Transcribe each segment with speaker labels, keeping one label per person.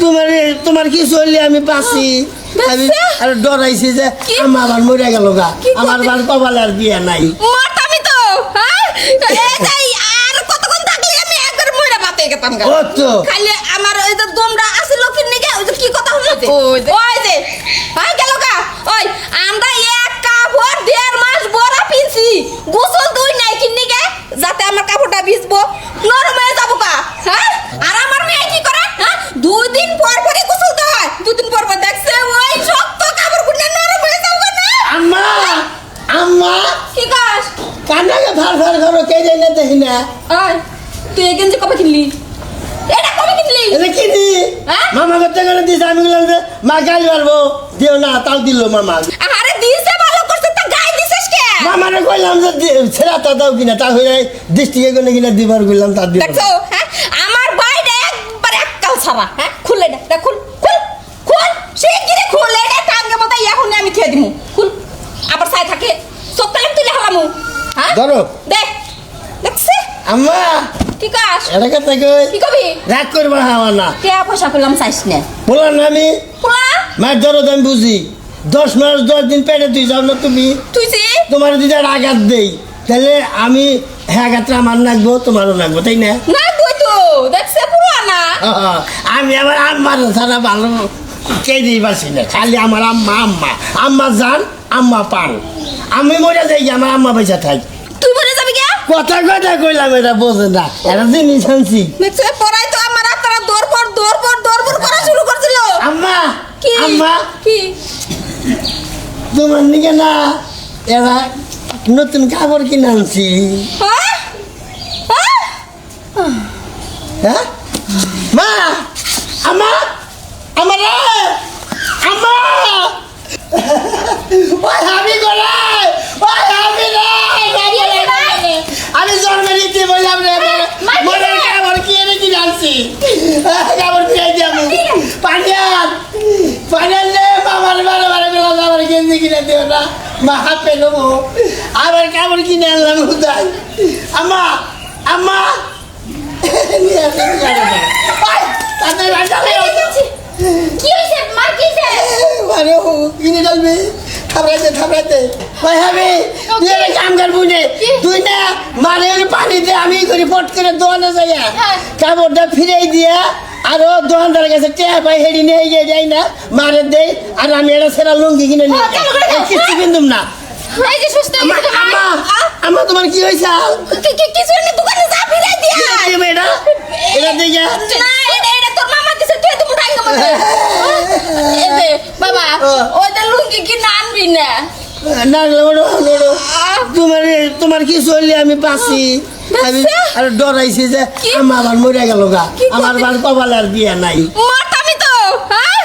Speaker 1: তোমার তোমার কি চললে? আমি বাঁচি আমি? আর ডরাইছি যে আমার আবার মরে গেল গা। আমার বার কপালে আর বিয়ে নাই।
Speaker 2: মারতামি তো হ্যাঁ? আর কতক্ষণ থাকলে আমি একবার মরে বাতে গেতাম গা।
Speaker 1: ও তো
Speaker 2: খালি আমার ওই যে দমরা আছে লক্ষীর নিকে ওই যে কি কথা হলো ওই যে ওই যে হ্যাঁ গেল গা ওই আমরা এক কাপড় দেড় মাস বড়া পিনছি গোসল দুই নাই কিন্নি গে যাতে আমার কাপড়টা ভিজবো নরম হয়ে যাব কা হ্যাঁ আর আমার মেয়ে কি করে হ্যাঁ দুই দিন পর পরই গোসল দিতে হয় দুই দিন পর পর দেখছে ওই শক্ত কাপড় গুনে নরম হয়ে যাব না
Speaker 1: আম্মা আম্মা
Speaker 2: কি কাজ
Speaker 1: কান্নাকে ভার ভার করো কে যাই না দেখি না।
Speaker 2: ওই তুই এই গেঞ্জি কবে কিনলি? এটা কবে কিনলি?
Speaker 1: এটা কি দি
Speaker 2: হ্যাঁ?
Speaker 1: মামা করতে গেলে দিস আমি বললাম যে মা গালি মারবো। দিও না তাও দিল মামা।
Speaker 2: আরে দিছে ভালো করছে তা গায়ে দিছিস কে?
Speaker 1: মামারে কইলাম যে ছেড়া তা দাও কিনা। তা হয়ে ডিস্ট্রিক্টে গেলে কিনা দিবার কইলাম তার দিব
Speaker 2: দেখছ হ্যাঁ? আমার বাইরে একবার এককাল ছাড়া হ্যাঁ? খুলে দে দেখ খুল খুল খুল। সে গিরে খুলে দে টাঙ্গে মতো এখন আমি খেয়ে দিমু খুল আবার সাই থাকে সব তালে তুলে হালামু হ্যাঁ
Speaker 1: ধরো।
Speaker 2: দে দেখছে।
Speaker 1: আম্মা
Speaker 2: কি কাজ
Speaker 1: এটা কথা কই
Speaker 2: কি কবি?
Speaker 1: রাগ করবা আমার না।
Speaker 2: কে পয়সা পেলাম চাইস না।
Speaker 1: বললাম না আমি?
Speaker 2: পোলা?
Speaker 1: মায়ের দরদ আমি বুঝি। দশ মাস দশ দিন পেটে তুই যাও না তুমি।
Speaker 2: তুই যে?
Speaker 1: তোমার যদি আর আঘাত দেই তাহলে আমি হ্যাঁ আঘাতটা আমার নাকবো তোমারও নাকবো তাই না?
Speaker 2: না তো দেখছে পুরানা
Speaker 1: আহা, আমি আমার আম্মার ছাড়া ভালো কে দিই পারছি না খালি আমার আম্মা আম্মা। আম্মা যান আম্মা পান। আমি মরে যাই আমার আম্মা পয়সা থাক। কথা কথা কইলাম এটা বোঝে না এটা জিনিস আনছি।
Speaker 2: দেখছে পড়াই তো আমার আপনারা দৌড় পর দৌড় পর দৌড় পর করা শুরু করছিল।
Speaker 1: আম্মা
Speaker 2: কি?
Speaker 1: আম্মা।
Speaker 2: কি?
Speaker 1: তোমার নিকে না এরা নতুন কাপড় কিনে আনছি।
Speaker 2: হ্যাঁ? হ্যাঁ?
Speaker 1: হ্যাঁ? মা আমা আমার আমা ওই হাবি রে আমি জন্মে নিতে বললাম রে মনে কাপড় কি এনে কিনে আনছি কাপড় ফিরাই দিয়াম পানিয়ার পানিয়ার নে মামার বারে বারে বেলা আমার গেঞ্জি কিনে দিও না মা হাত পেল আবার কাপড় কিনে আনলাম উদাই আমা আমা।
Speaker 2: কি হইছে মার কি হইছে
Speaker 1: মানে কিনে ডালবি থাপড়াইতে ওই হবে? তুই একটা কাম করবি
Speaker 2: কি?
Speaker 1: তুই না মানে পানিতে আমি করি পট করে দোয়ানে যাই
Speaker 2: হ্যাঁ।
Speaker 1: কাপড়টা ফিরাই দিয়া আর দোকানদারের কাছে টেয়া পাই হেডি নিয়ে গিয়ে যাই না মারে দেই আর আমি এটা সেরা লুঙ্গি কিনে নিয়ে
Speaker 2: হ্যাঁ,
Speaker 1: কিছু কিনতুম না।
Speaker 2: এই যে সুস্থ
Speaker 1: আমা তোমার কি হয়েছে?
Speaker 2: কি কি কিছু না দোকানে যা ফিরাই দিয়া
Speaker 1: দেবে এটা দিয়ে
Speaker 2: না এটা এটা তোর মামা দিছে তুই টাঙ্গা মধ্যে এই যে বাবা
Speaker 1: হ্যাঁ।
Speaker 2: ওইটা লুঙ্গি কি না। আনবি না
Speaker 1: না লোড়ো লোড়ো তোমার তোমার কি চললে আমি বাঁচি আমি আর ডরাইছি যে? আমার আবার মরে গেল গা। আমার বার কপালে আর বিয়ে নাই।
Speaker 2: মারতামি তো হ্যাঁ?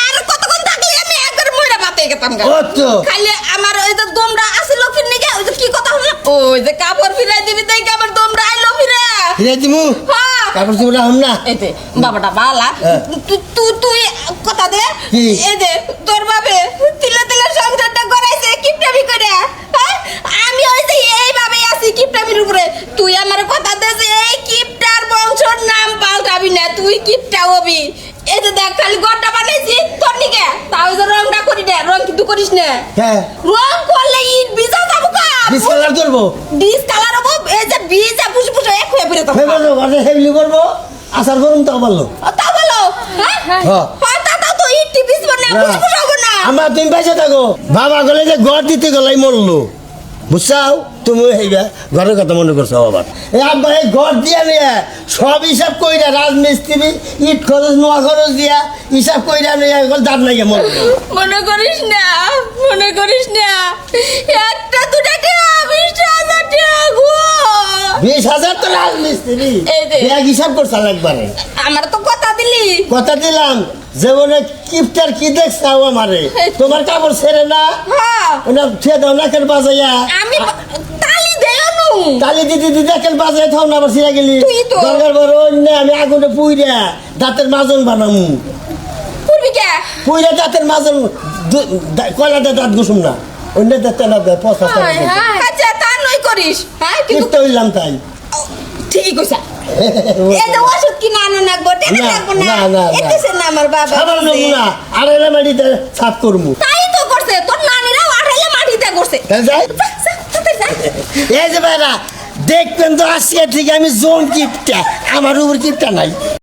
Speaker 2: আর কতক্ষণ থাকলে আমি একবার মরে বাতে গেতাম গা।
Speaker 1: ও তো।
Speaker 2: খালি আমার ওই যে দমরা আছে লোকের নিকে ওই যে কি কথা হলো? ওই যে কাপড় ফিরাই দিবি তাই কি আমার দমরা আইলো ফিরে?
Speaker 1: ফিরে দিমু?
Speaker 2: হ্যাঁ।
Speaker 1: কাপড় চোপড় রাখুন না?
Speaker 2: যে বাবাটা বালা।
Speaker 1: হ্যাঁ।
Speaker 2: তুই তুই কথা দে? এই যে তোর বাবে তিলে তিলে সংসারটা করাইছে কিপটামি করে হ্যাঁ আমি ওই যে এইভাবেই আছি কিপটামির উপরে তুই আমার কথা দে যে এই কিপটার বংশর নাম পাল্টাবি না তুই কিপটা হবি এই যে দেখ খালি গড়টা বানাইছি তোর নিকে তাও যে রংটা করি না রং কিন্তু করিস না।
Speaker 1: হ্যাঁ।
Speaker 2: রং করলে ইট ভিজা যাব কা
Speaker 1: ডিস কালার করব
Speaker 2: ডিস কালার হব এই যে ভিজা ফুসে ফুসে এক হয়ে পড়ে তো
Speaker 1: ঘরে হেবলি করব আসার করুন তা বলল
Speaker 2: তা বলো হ্যাঁ?
Speaker 1: হ্যাঁ।
Speaker 2: তা তো ইট টিপিস ফুসে ফুসে হব না।
Speaker 1: আমার তুমি পয়সা থাকো। বাবা গলে যে গড় দিতে গেলাই মরলো। বুঝছাও? তুমি হেইবা ঘরের কথা মনে করছ আবার। এই আব্বা এই ঘর দিয়া নিয়ে সব হিসাব কইরা রাজমিস্ত্রি ইট খরচ নোয়া খরচ দিয়া হিসাব কইরা নিয়ে এখন দাঁত নাই মরলো
Speaker 2: মনে করিস না মনে করিস না একটা দুটা বিশটা হাজার
Speaker 1: বিশ হাজার তো রাজমিস্ত্রি। এক হিসাব করছাল একবারে।
Speaker 2: আমার তো কথা দিলি।
Speaker 1: কথা দিলাম। যে ওনে কিপটার কি দেখছাও আমারে? তোমার কাপড় ছেড়ে না?
Speaker 2: হ্যাঁ।
Speaker 1: ওনা থুয়ে দাও না কেন বাজাইয়া।
Speaker 2: আমি তালি দেও নু
Speaker 1: তালি দিদি দিদি কেন বাজাই থাও না আবার ছিঁড়া গেলি।
Speaker 2: তুই তো।
Speaker 1: দরকার বড় অন্য আমি আগুনে পুইরা দাঁতের মাজন বানামু।
Speaker 2: পূর্বি কে?
Speaker 1: পুইরা দাঁতের মাজন দু- দা- দাঁত ঘুষুম না? অন্য দাঁত না দেয়। পচা
Speaker 2: আচ্ছা তা নই করিস। হ্যাঁ কিন্তু
Speaker 1: হইলাম তাই।
Speaker 2: ঠিকই কইছা। এটা ওষুধ কিনা আনো লাগবো না
Speaker 1: না।
Speaker 2: এতেছে আমার বাবা
Speaker 1: আড়াইলা মাটিতে সাফ করব।
Speaker 2: তাই তো করছে তোর নানিরাও মাটিতে করছে।
Speaker 1: এই যে ভাইরা দেখবেন তো আজকে থেকে আমি জোন কিপটা আমার উপর কিপটা নাই।